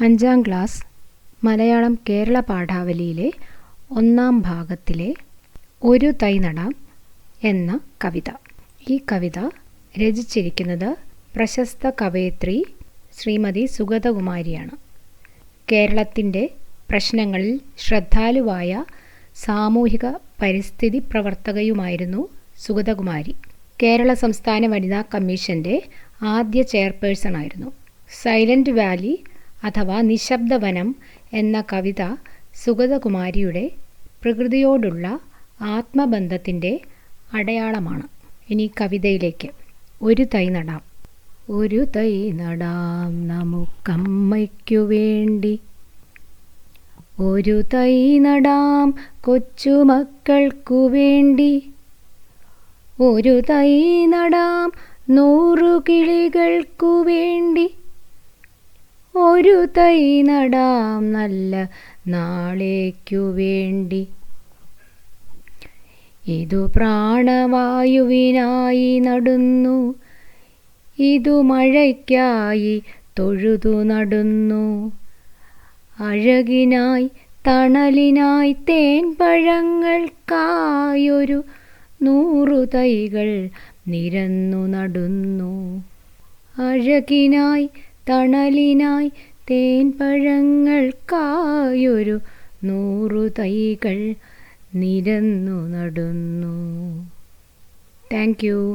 അഞ്ചാം ക്ലാസ് മലയാളം കേരള പാഠാവലിയിലെ ഒന്നാം ഭാഗത്തിലെ ഒരു തൈ നടാം എന്ന കവിത. ഈ കവിത രചിച്ചിരിക്കുന്നത് പ്രശസ്ത കവയത്രി ശ്രീമതി സുഗതകുമാരിയാണ്. കേരളത്തിന്റെ പ്രശ്നങ്ങളിൽ ശ്രദ്ധാലുവായ സാമൂഹിക പരിസ്ഥിതി പ്രവർത്തകയുമായിരുന്നു സുഗതകുമാരി. കേരള സംസ്ഥാന വനിതാ കമ്മീഷന്റെ ആദ്യ ചെയർപേഴ്സണായിരുന്നു. സൈലന്റ് വാലി അഥവാ നിശബ്ദവനം എന്ന കവിത സുഗതകുമാരിയുടെ പ്രകൃതിയോടുള്ള ആത്മബന്ധത്തിന്റെ അടയാളമാണ്. ഇനി കവിതയിലേക്ക്. ഒരു തൈ നടാം. ഒരു തൈ നടാം നമുക്കമ്മയ്ക്കു വേണ്ടി. ഒരു തൈ നടാം കൊച്ചുമക്കൾക്കു വേണ്ടി. ഒരു തൈ നടാം നൂറു കിളികൾക്കു വേണ്ടി. ഒരു തൈ നടാം നല്ല നാളേക്കു വേണ്ടി. ഇതു പ്രാണവായുവിനായി നടുന്നു. ഇതു മഴയ്ക്കായി തൊഴുതു നടുന്നു. അഴകിനായി തണലിനായി തേൻ പഴങ്ങൾക്കായൊരു നൂറു തൈകൾ നിരന്നു നടുന്നു. അഴകിനായി തണലിനായി തേൻ പഴങ്ങൾക്കായൊരു നൂറു തൈകൾ നിരന്നു നടന്നു. Thank you